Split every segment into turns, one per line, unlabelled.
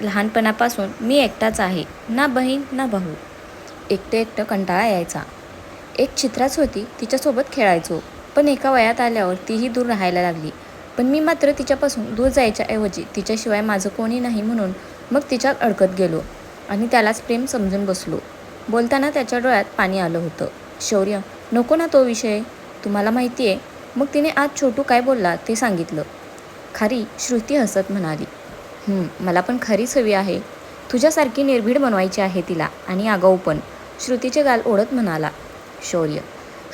लहानपणापासून मी एकटाच आहे ना बहीण ना भाऊ. एकटं एकटं कंटाळा यायचा. एक चित्राच होती तिच्यासोबत खेळायचो. पण एका वयात आल्यावर तीही दूर राहायला लागली. पण मी मात्र तिच्यापासून दूर जायच्या ऐवजी तिच्याशिवाय माझं कोणी नाही म्हणून मग तिच्यात अडकत गेलो आणि त्यालाच प्रेम समजून बसलो. बोलताना त्याच्या डोळ्यात पाणी आलं होतं. शौर्य नको ना तो विषय. तुम्हाला माहिती आहे मग तिने आज छोटू काय बोलला ते सांगितलं. खारी श्रुती हसत म्हणाली. मला पण खरीच हवी आहे. तुझ्यासारखी निर्भीड बनवायची आहे तिला आणि आगाऊ पण. श्रुतीचे गाल ओढत म्हणाला शौर्य.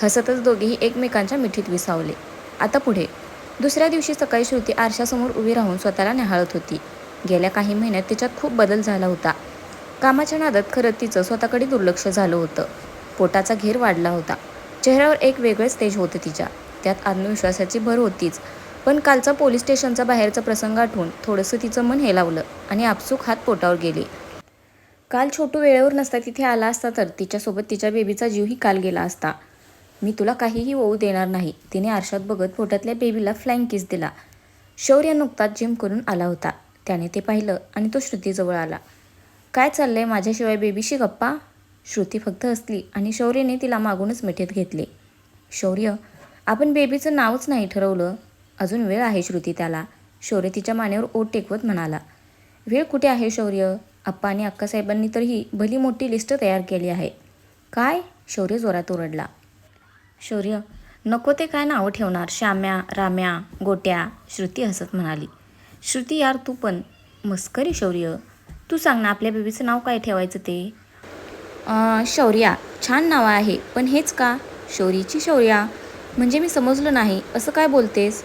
हसतच दोघेही एकमेकांच्या मिठीत विसावले. आता पुढे. दुसऱ्या दिवशी सकाळी श्रुती आरशासमोर उभी राहून स्वतःला निहाळत होती. गेल्या काही महिन्यात तिच्यात खूप बदल झाला होता. कामाच्या नादात खरं तिचं स्वतःकडे दुर्लक्ष झालं होतं. पोटाचा घेर वाढला होता. चेहऱ्यावर एक वेगळेच तेज होतं तिच्या. त्यात आत्मविश्वासाची भर होतीच. पण कालचा पोलीस स्टेशनचा बाहेरचा प्रसंग आठवून थोडंसं तिचं मन हेलावलं आणि आपसूक हात पोटावर गेले. काल छोटू वेळेवर नसता तिथे आला असता तर तिच्यासोबत तिच्या बेबीचा जीवही काल गेला असता. मी तुला काहीही होऊ देणार नाही. तिने आरशात बघत पोटातल्या बेबीला फ्लाईंग किस दिला. शौर्य नुकताच जिम करून आला होता. त्याने ते पाहिलं आणि तो श्रुतीजवळ आला. काय चाललंय माझ्याशिवाय बेबीशी गप्पा? श्रुती फक्त हसली आणि शौर्यने तिला मागूनच मिठीत घेतले. शौर्य आपण बेबीचं नावच नाही ठरवलं. अजून वेळ आहे श्रुती त्याला. शौर्य तिच्या मानेवर ओट टेकवत म्हणाला वेळ कुठे आहे शौर्य? आप्पा आणि अक्कासाहेबांनी तर ही भली मोठी लिस्ट तयार केली आहे. काय? शौर्य जोरात ओरडला. शौर्य नको ते काय नावं ठेवणार. श्याम्या राम्या गोट्या श्रुती हसत म्हणाली. श्रुती यार तू पण. मस्करी शौर्य. तू सांग ना आपल्या बेबीचं नाव काय ठेवायचं ते? शौर्या. छान नाव आहे. पण हेच का? शौरीची शौर्या. म्हणजे मी समजलो नाही. असं काय बोलतेस?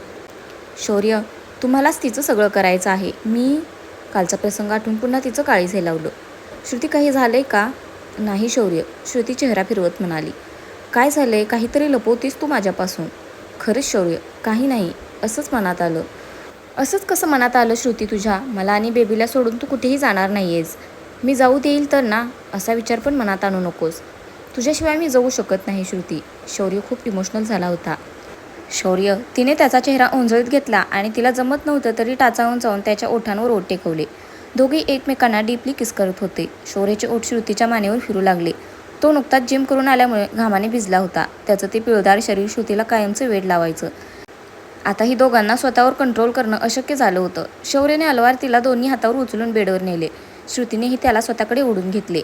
शौर्य तुम्हालाच तिचं सगळं करायचं आहे. मी कालचा प्रसंग आठवून पुन्हा तिचं काळीज लावलं श्रुती काही झालंय का? नाही शौर्य श्रुती चेहरा फिरवत म्हणाली. काय झालंय? काहीतरी लपवतीस तू माझ्यापासून. खरंच शौर्य काही नाही असंच मनात आलं. असंच कसं मनात आलं श्रुती तुझ्या? मला आणि बेबीला सोडून तू कुठेही जाणार नाही आहेस मी जाऊ देईल तर ना? असा विचार पण मनात आणू नकोस. तुझ्याशिवाय मी जाऊ शकत नाही श्रुती. शौर्य खूप इमोशनल झाला होता. शौर्य. तिने त्याचा चेहरा ओंजळीत घेतला आणि तिला जमत नव्हतं तरी टाचावून जाऊन त्याच्या ओठांवर ओठ टेकवले. दोघे एकमेकांना डीपली किस करत होते. शौर्याचे ओठ श्रुतीच्या मानेवर फिरू लागले. तो नुकताच जिम करून आल्यामुळे घामाने भिजला होता. त्याचं ते पिळदार शरीर श्रुतीला कायमचं वेड लावायचं. आता ही दोघांना स्वतःवर कंट्रोल करणं अशक्य झालं होतं. शौर्यने अलवार तिला दोन्ही हातावर उचलून बेडवर नेले. श्रुतीनेही त्याला स्वतःकडे ओढून घेतले.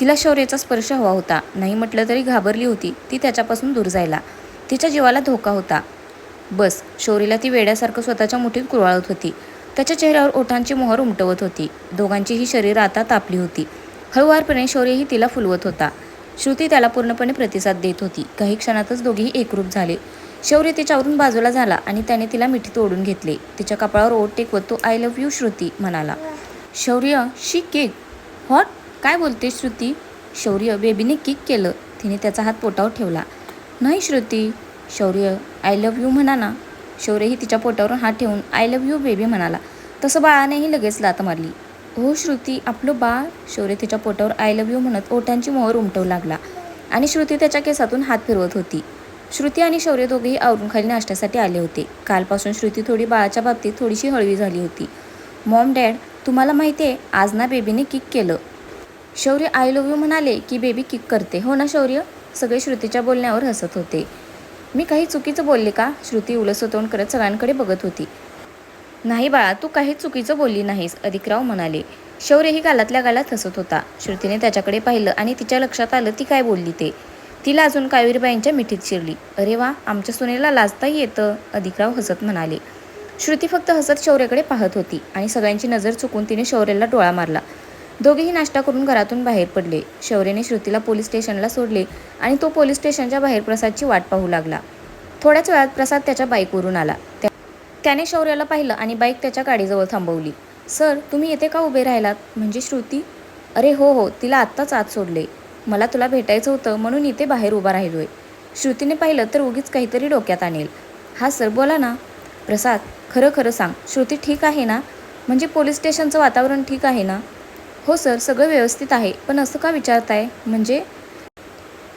तिला शौर्याचा स्पर्श हवा होता. नाही म्हटलं तरी घाबरली होती. ती त्याच्यापासून दूर जायला. तिच्या जीवाला धोका होता. बस शौरीला ती वेड्यासारखं स्वतःच्या मुठीत कुरवाळत होती. त्याच्या चेहऱ्यावर ओठांची मोहर उमटवत होती. दोघांचीही शरीर आता तापली होती. हळुवारपणे शौर्यही तिला फुलवत होता. श्रुती त्याला पूर्णपणे प्रतिसाद देत होती. काही क्षणातच दोघेही एकरूप झाले. शौर्य तिच्यावरून बाजूला झाला आणि त्याने तिला मिठीत ओढून घेतले. तिच्या कपाळावर ओट टेकवत तो आय लव्ह यू श्रुती म्हणाला. शौर्य शी किक हॉट काय बोलते श्रुती? शौर्य बेबीने किक केलं. तिने त्याचा हात पोटावर ठेवला. नाही श्रुती. शौर्य आय लव्ह यू म्हणा ना शौर्यही तिच्या पोटावरून हात ठेवून आय लव्ह यू बेबी म्हणाला. तसं बाळानेही लगेच लात मारली. हो श्रुती आपलं बाळ. शौर्य तिच्या पोटावर आय लव्ह यू म्हणत ओठांची मोहर उमटवू लागला. आणि श्रुती त्याच्या केसातून हात फिरवत होती. श्रुती आणि शौर्य दोघेही आवरून खाली नाश्त्यासाठी आले होते. कालपासून श्रुती थोडी बाळाच्या बाबतीत थोडीशी हळवी झाली होती. मॉम डॅड तुम्हाला माहिती आहे आज ना बेबीने किक केलं. शौर्य आय लव्ह यू म्हणाले की बेबी किक करते. हो ना शौर्य? सगळे श्रुतीच्या बोलण्यावर हसत होते. मी काही चुकीचं बोलले का? श्रुती उलस तोंड करत सगळ्यांकडे बघत होती. नाही बाळा तू काही चुकीचं बोलली नाहीस अधिकराव म्हणाले. शौर्यही गालातल्या गालात हसत होता. श्रुतीने त्याच्याकडे पाहिलं आणि तिच्या लक्षात आलं ती काय बोलली ते. तिला अजून कावेरीबाईंच्या मिठीत शिरली. अरे वा आमच्या सुनेला लाजताही येतं अधिकराव हसत म्हणाले. श्रुती फक्त हसत शौर्याकडे पाहत होती आणि सगळ्यांची नजर चुकून तिने शौर्याला डोळा मारला. दोघेही नाश्ता करून घरातून बाहेर पडले. शौर्यने श्रुतीला पोलीस स्टेशनला सोडले आणि तो पोलीस स्टेशनच्या बाहेर प्रसादची वाट पाहू लागला. थोड्याच वेळात प्रसाद त्याच्या बाईकवरून आला. त्या- त्याने शौर्याला पाहिलं आणि बाईक त्याच्या गाडीजवळ थांबवली. सर तुम्ही येथे का उभे राहिलात म्हणजे श्रुती अरे हो हो तिला आत्ताच आत सोडले. मला तुला भेटायचं होतं म्हणून इथे बाहेर उभा राहिलोय श्रुतीने पाहिलं तर उगीच काहीतरी डोक्यात आणेल. हा सर बोला ना. प्रसाद खरं खरं सांग. श्रुती ठीक आहे ना? म्हणजे पोलीस स्टेशनचं वातावरण ठीक आहे ना? हो सर सगळं व्यवस्थित आहे. पण असं का विचारताय? म्हणजे?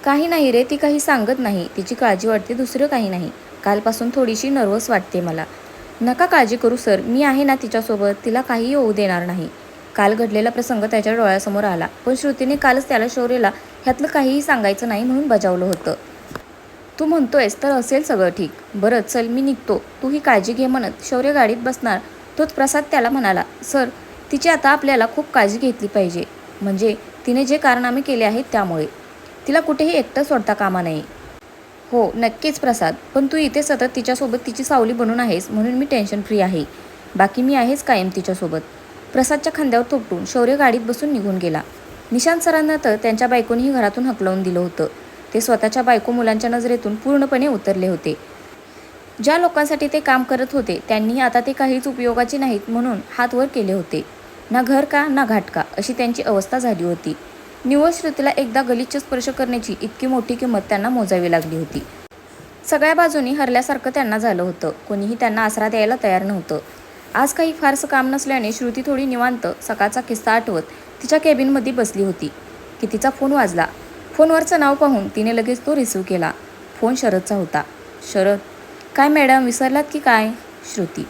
काही नाही रे ती काही सांगत नाही. तिची काळजी वाटते दुसरं काही नाही. कालपासून थोडीशी नर्वस वाटते मला. नका काळजी करू सर. मी आहे ना तिच्यासोबत. तिला काही होऊ देणार नाही. काल घडलेला प्रसंग त्याच्या डोळ्यासमोर आला. पण श्रुतीने कालच त्याला शौर्यला ह्यातलं काहीही सांगायचं नाही म्हणून बजावलं होतं. तू म्हणतोयस तर असेल सगळं ठीक. बरं चल मी निघतो. तू ही काळजी घे म्हणत शौर्य गाडीत बसणार. तोच प्रसाद त्याला म्हणाला. सर तिची आता आपल्याला खूप काळजी घेतली पाहिजे. म्हणजे तिने जे कारनामे केले आहेत त्यामुळे. तिला कुठेही एकटं सोडता कामा नये. हो नक्कीच प्रसाद. पण तू इथे सतत तिच्यासोबत तिची सावली बनून आहेस म्हणून मी टेन्शन फ्री आहे. बाकी मी आहेच कायम तिच्यासोबत. प्रसादच्या खांद्यावर थोपटून शौर्य गाडीत बसून निघून गेला. निशांत सरांना तर त्यांच्या बायकोनीही घरातून हकलवून दिलं होतं. ते स्वतःच्या बायको मुलांच्या नजरेतून पूर्णपणे उतरले होते. ज्या लोकांसाठी ते काम करत होते त्यांनी आता ते काहीच उपयोगाचे नाहीत म्हणून हात वर केले होते. ना घर का ना घाट का अशी त्यांची अवस्था झाली होती. निवळ श्रुतीला एकदा गलिच्छ स्पर्श करण्याची इतकी मोठी किंमत त्यांना मोजावी लागली होती. सगळ्या बाजूनी हरल्यासारखं त्यांना झालं होतं. कोणीही त्यांना आसरा द्यायला तयार नव्हतं. आज काही फारसं काम नसल्याने श्रुती थोडी निवांत सकाळचा किस्सा आठवत तिच्या केबिनमध्ये बसली होती. की तिचा फोन वाजला. फोनवरचं नाव पाहून तिने लगेच तो रिसीव केला. फोन शरदचा होता. शरद काय मॅडम विसरलात की काय? श्रुती.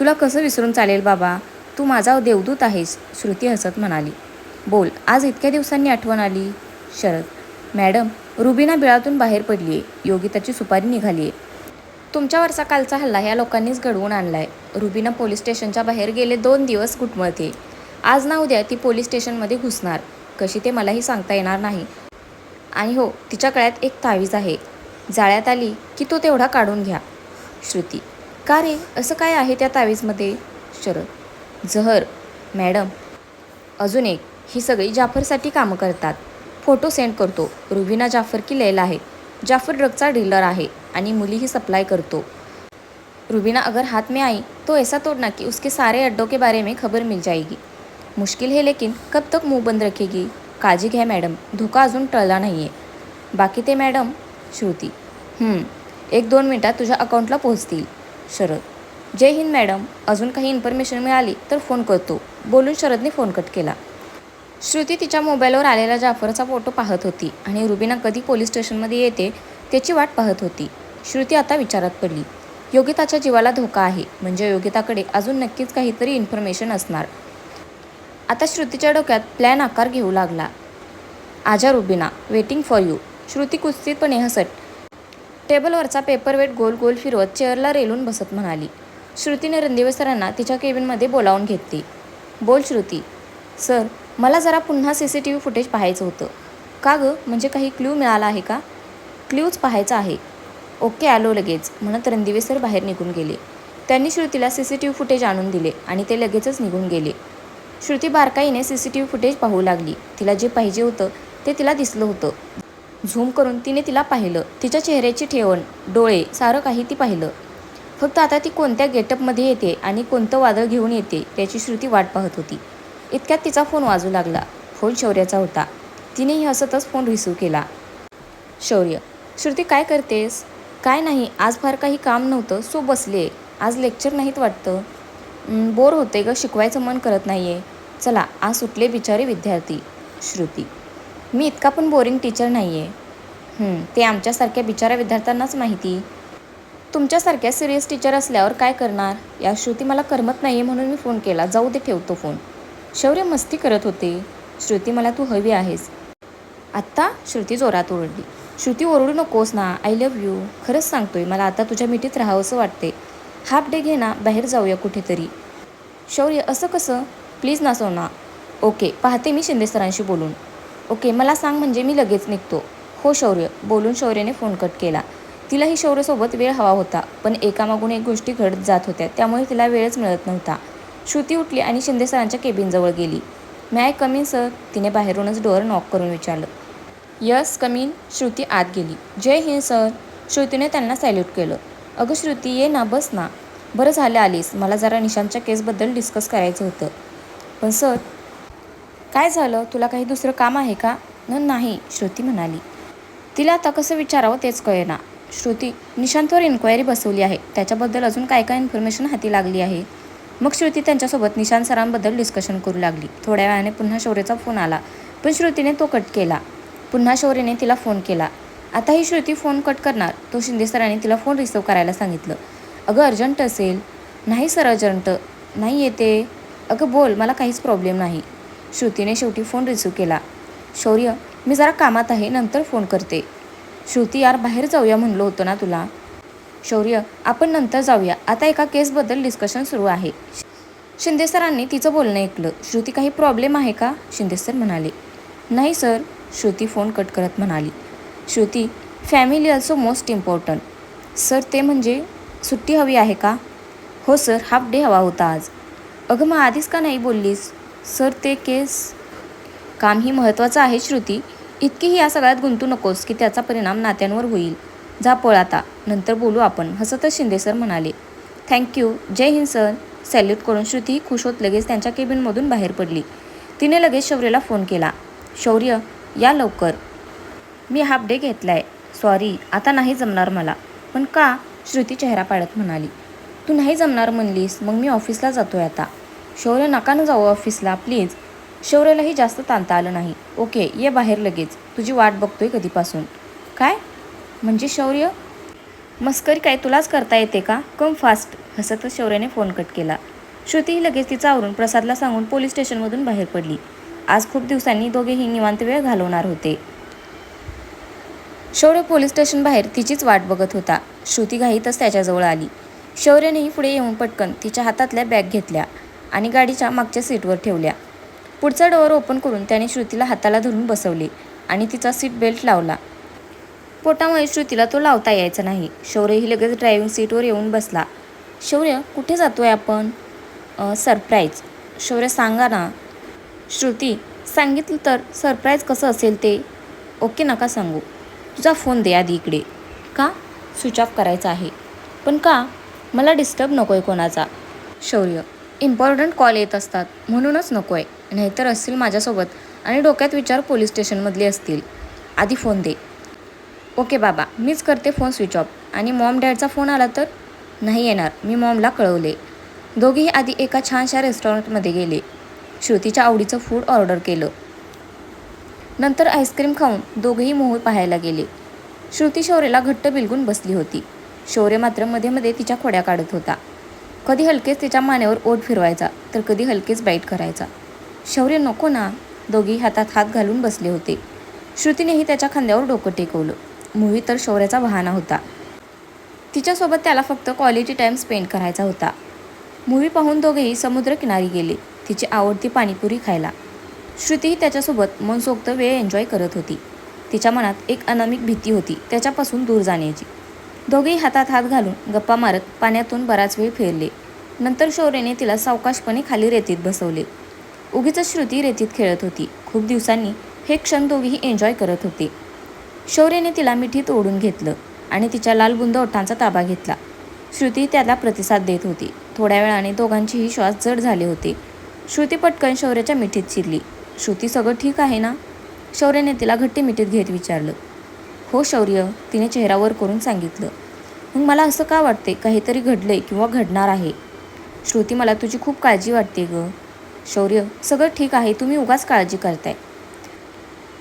तुला कसं विसरून चालेल बाबा? तू माझा देवदूत आहेस श्रुती हसत म्हणाली. बोल आज इतक्या दिवसांनी आठवण आली? शरद मॅडम रुबीना बिळातून बाहेर पडली आहे योगिताची सुपारी निघाली आहे तुमच्यावरचा कालचा हल्ला ह्या लोकांनीच घडवून आणलाय. रुबीना पोलीस स्टेशनच्या बाहेर गेले दोन दिवस घुटमळते आज ना उद्या ती पोलीस स्टेशनमध्ये घुसणार. कशी ते मलाही सांगता येणार नाही. आणि हो तिच्या गळ्यात एक तावीज आहे. जाळ्यात आली की तो तेवढा काढून घ्या. श्रुती का रे? असं काय आहे त्या तावीजमध्ये? शरद जहर मॅडम अजून एक ही सगळी जाफरसाठी कामं करतात. फोटो सेंड करतो. रुबीना जाफर की लैला आहे. जाफर ड्रगचा डीलर आहे आणि मुलीही सप्लाय करतो. रुबीना अगर हाथ में आई तो ऐसा तोड़ना कि उसके सारे अड्डों के बारे में खबर मिल जाएगी. मुश्किल है लेकिन कब तक मुंह बंद रखेगी? काळजी घ्या मॅडम. धोका अजून टळला नाही आहे बाकी ते मॅडम श्रुती. एक दोन मिनटात तुझ्या अकाउंटला पोहोचतील. शरद. जय हिंद मॅडम. अजून काही इन्फॉर्मेशन मिळाली तर फोन करतो. बोलून शरदने फोन कट केला. श्रुती तिच्या मोबाईलवर आलेला जाफरचा फोटो पाहत होती आणि रुबीना कधी पोलीस स्टेशनमध्ये येते त्याची वाट पाहत होती. श्रुती आता विचारात पडली. योगिताच्या जीवाला धोका आहे म्हणजे योगिताकडे अजून नक्कीच काहीतरी इन्फॉर्मेशन असणार. आता श्रुतीच्या डोक्यात प्लॅन आकार घेऊ लागला. आजा Rubina waiting for you Shruti कुस्तीतपणे हसत टेबलवरचा पेपरवेट गोल गोल फिरवत चेअरला रेलून बसत म्हणाली. श्रुतीने रणदिवे सरांना तिच्या केबिनमध्ये बोलावून घेतली. बोल श्रुती. सर मला जरा पुन्हा C C T V footage पाहायचं होतं. का गं? म्हणजे काही क्ल्यू मिळाला आहे का? क्ल्यूच पाहायचा आहे. ओके आलो लगेच म्हणत रणदिवे सर बाहेर निघून गेले. त्यांनी श्रुतीला C C T V footage आणून दिले आणि ते लगेचच निघून गेले. श्रुती बारकाईने C C T V footage पाहू लागली. तिला जे पाहिजे होतं ते तिला दिसलं होतं. झूम करून तिने तिला पाहिलं. तिच्या चेहऱ्याची ठेवण डोळे सारं काही ती पाहिलं. फक्त आता ती कोणत्या गेटअपमध्ये येते आणि कोणतं वादळ घेऊन येते त्याची श्रुती वाट पाहत होती. इतक्यात तिचा फोन वाजू लागला. फोन शौर्याचा होता. तिनेही हसतच फोन रिसीव केला. शौर्य श्रुती काय करतेस? काय नाही आज फार काही काम नव्हतं सो बसले. आज लेक्चर नाहीत वाटतं. बोर होते ग शिकवायचं मन करत नाही आहे चला आज सुटले बिचारे विद्यार्थी. श्रुती मी इतका पण बोरिंग टीचर नाही आहे ते आमच्यासारख्या बिचाऱ्या विद्यार्थ्यांनाच माहिती. तुमच्यासारख्या सिरियस टीचर असल्यावर काय करणार? या श्रुती मला करमत नाही आहे म्हणून मी फोन केला. जाऊ दे ठेवतो फोन शौर्य मस्ती करत होते. श्रुती मला तू हवी आहेस. आत्ता श्रुती जोरात ओरडली. श्रुती ओरडू नकोस ना. आय लव्ह यू खरंच सांगतोय मला आता तुझ्या मिठीत राहावंसं वाटते हाफ डे घे ना. बाहेर जाऊया कुठेतरी. शौर्य असं कसं? प्लीज ना सोना. ओके पाहते मी शिंदे सरांशी बोलून. ओके मला सांग म्हणजे मी लगेच निघतो. हो शौर्य. बोलून शौर्यने फोन कट केला. तिलाही शौर्यसोबत वेळ हवा होता पण एकामागून एक गोष्टी घडत जात होत्या त्यामुळे तिला वेळच मिळत नव्हता. श्रुती उठली आणि शिंदे सरांच्या केबिनजवळ गेली. मॅ कमीन सर. तिने बाहेरूनच डोअर नॉक करून विचारलं. यस कमीन श्रुती आत गेली. जय हिंद सर. श्रुतीने त्यांना सॅल्यूट केलं. अगं श्रुती ये ना बस ना. बरं झालं आलीस. मला जरा निशांतच्या केसबद्दल डिस्कस करायचं होतं. पण सर. काय झालं? तुला काही दुसरं काम आहे का? न नाही श्रुती म्हणाली. तिला आता कसं विचारावं तेच कळेना. श्रुती निशांतवर इन्क्वायरी बसवली आहे. त्याच्याबद्दल अजून काय काय इन्फॉर्मेशन हाती लागली आहे? मग श्रुती त्यांच्यासोबत निशांत सरांबद्दल डिस्कशन करू लागली. थोड्या वेळाने पुन्हा शौर्यचा फोन आला. पण श्रुतीने तो कट केला. पुन्हा शौर्यने तिला फोन केला. आता ही श्रुती फोन कट करणार. तो शिंदे सरांनी तिला फोन रिसिव्ह करायला सांगितलं. अगं अर्जंट असेल. नाही सर अर्जंट नाही येते. अगं बोल. मला काहीच प्रॉब्लेम नाही. श्रुतीने शेवटी फोन रिसीव केला. शौर्य मी जरा कामात आहे. नंतर फोन करते. श्रुती यार बाहेर जाऊया म्हणलो होतं ना तुला. शौर्य आपण नंतर जाऊया. आता एका केसबद्दल डिस्कशन सुरू आहे. शिंदे सरांनी तिचं बोलणं ऐकलं. श्रुती काही प्रॉब्लेम आहे का? शिंदे सर म्हणाले. नाही सर श्रुती फोन कट करत म्हणाली. Shruti family also most important sir ते म्हणजे सुट्टी हवी आहे का? हो सर हाफ डे हवा होता आज. अगं मग आधीच का नाही बोललीस? सर ते केस काम ही महत्त्वाचं आहे श्रुती. इतकीही या सगळ्यात गुंतू नकोस की त्याचा परिणाम नात्यांवर होईल. जा पळ आता नंतर बोलू आपण हसतच शिंदे सर म्हणाले. थँक्यू जय हिंद सर. सॅल्यूट करून श्रुती खुश होत लगेच त्यांच्या केबिनमधून बाहेर पडली. तिने लगेच शौर्यला फोन केला. शौर्य या लवकर. मी हाफ डे घेतला आहे सॉरी आता नाही जमणार मला. पण का? श्रुती चेहरा पाडत म्हणाली. तू नाही जमणार म्हणलीस मग मी ऑफिसला जातो आहे आता. शौर्य नका न जाऊ ऑफिसला प्लीज. शौर्यलाही जास्त ताणता आलं नाही. ओके ये बाहेर लगेच. तुझी वाट बघतोय कधीपासून. काय? म्हणजे शौर्य? मस्करी काय तुलाच करता येते का? कम फास्ट हसतच शौर्याने फोन कट केला. श्रुतीही लगेच तिचा आवरून प्रसादला सांगून पोलीस स्टेशनमधून बाहेर पडली. आज खूप दिवसांनी दोघेही निवांत वेळ घालवणार होते. शौर्य पोलीस स्टेशन बाहेर तिचीच वाट बघत होता. श्रुती घाईतच त्याच्याजवळ आली. शौर्यानेही पुढे येऊन पटकन तिच्या हातातल्या बॅग घेतल्या आणि गाडीच्या मागच्या सीटवर ठेवल्या. पुढचा डोअर ओपन करून त्याने श्रुतीला हाताला धरून बसवले आणि तिचा सीट बेल्ट लावला. पोटामुळे श्रुतीला तो लावता यायचा नाही. शौर्यही लगेच ड्रायव्हिंग सीटवर येऊन बसला. शौर्य कुठे जातोय आपण? सरप्राईज शौर्य सांगा ना. श्रुती सांगितलं तर सरप्राईज कसं असेल ते? ओके नका सांगू. तुझा फोन दे आधी इकडे. का? स्विच ऑफ करायचा आहे. पण का? मला डिस्टर्ब नको आहे कोणाचा. शौर्य इम्पॉर्टंट कॉल येत असतात. म्हणूनच नको आहे नाहीतर असतील माझ्यासोबत आणि डोक्यात विचार पोलीस स्टेशनमधले असतील. आधी फोन दे. ओके बाबा मीच करते फोन स्विच ऑफ. आणि मॉम डॅडचा फोन आला तर? नाही येणार मी मॉमला कळवले. दोघेही आधी एका छानशा रेस्टॉरंटमध्ये गेले. श्रुतीच्या आवडीचं फूड ऑर्डर केलं. नंतर आईस्क्रीम खाऊन दोघेही मोहळ पाहायला गेले. श्रुती शौर्यला घट्ट बिलगून बसली होती. शौर्य मात्रमध्ये मध्ये तिच्या खोड्या काढत होता. कधी हलकेच तिच्या मानेवर ओठ फिरवायचा तर कधी हलकेच बाईट करायचा. शौर्य नको ना. दोघी हातात हात घालून बसले होते. श्रुतीनेही त्याच्या खांद्यावर डोकं टेकवलं. मूवी तर शौर्याचा वाहना होता. तिच्यासोबत त्याला फक्त क्वालिटी टाईम स्पेंड करायचा होता. मूवी पाहून दोघेही समुद्रकिनारी गेले. तिची आवडती पाणीपुरी खायला. श्रुतीही त्याच्यासोबत मनसोक्त वेळ एन्जॉय करत होती. तिच्या मनात एक अनामिक भीती होती त्याच्यापासून दूर जाण्याची. दोघेही हातात हात घालून गप्पा मारत पाण्यातून बराच वेळ फिरले. नंतर शौर्यने तिला सावकाशपणे खाली रेतीत बसवले. उगीच श्रुती रेतीत खेळत होती. खूप दिवसांनी हे क्षण दोघीही एन्जॉय करत होते. शौर्यने तिला मिठीत ओढून घेतलं आणि तिच्या लालबुंद ओठांचा ताबा घेतला. श्रुती त्याला प्रतिसाद देत होती. थोड्या वेळाने दोघांचेही श्वास जड झाले होते. श्रुती पटकन शौर्याच्या मिठीत शिरली. श्रुती सगळं ठीक आहे ना? शौर्याने तिला घट्टी मिठीत घेत विचारलं. हो शौर्य तिने चेहरावर करून सांगितलं. मग मला असं का वाटते काहीतरी घडलंय किंवा घडणार आहे. श्रुती मला तुझी खूप काळजी वाटते गं. शौर्य सगळं ठीक आहे तुम्ही उगाच काळजी करताय.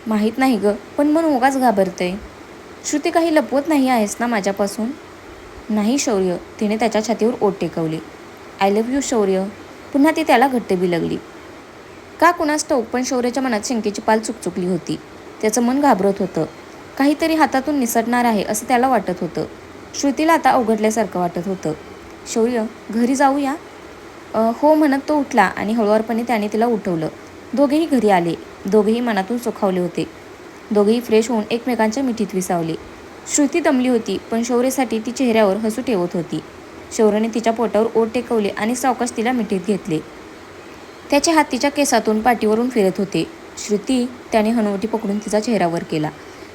माहीत नाही ग पण मन उगाच घाबरतंय. श्रुती काही लपवत नाही आहेस ना माझ्यापासून? नाही शौर्य तिने त्याच्या छातीवर ओट टेकवली. I love you Shaurya. पुन्हा ती त्याला घट्ट बिलगली का कुणास ठाऊक पण शौर्याच्या मनात शंकेची पाल चुकचुकली होती. त्याचं मन घाबरत होतं. काहीतरी हातातून निसटणार आहे असं त्याला वाटत होतं. श्रुतीला आता अवघडल्यासारखं वाटत होतं. शौर्य घरी जाऊया? हो म्हणत तो उठला आणि हळूवारपणे त्याने तिला उठवलं. दोघेही घरी आले. दोघेही मनातून सुखावले होते. दोघेही फ्रेश होऊन एकमेकांच्या मिठीत विसावले. श्रुती दमली होती पण शौर्यसाठी ती चेहऱ्यावर हसू ठेवत होती. शौर्यने तिच्या पोटावर ओट टेकवले आणि सावकाश तिला मिठीत घेतले. त्याचे हात तिच्या केसातून पाठीवरून फिरत होते. श्रुती त्याने हनुवटी पकडून तिचा चेहरावर केला.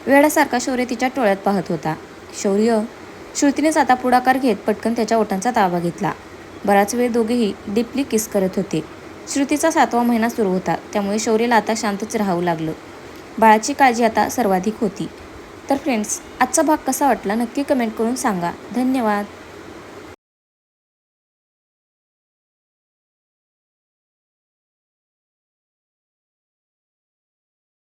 वेळासारखा शौर्य तिच्या टोळ्यात पाहत होता. शौर्य. श्रुतीनेच आता पुढाकार घेत पटकन त्याच्या ओठांचा ताबा घेतला. बराच वेळ दोघेही डीपली किस करत होते. श्रुतीचा सातवा महिना सुरू होता त्यामुळे शौर्यला आता शांतच राहावं लागलं. बाळाची काळजी आता सर्वाधिक होती. तर फ्रेंड्स आजचा भाग कसा वाटला नक्की कमेंट करून सांगा. धन्यवाद.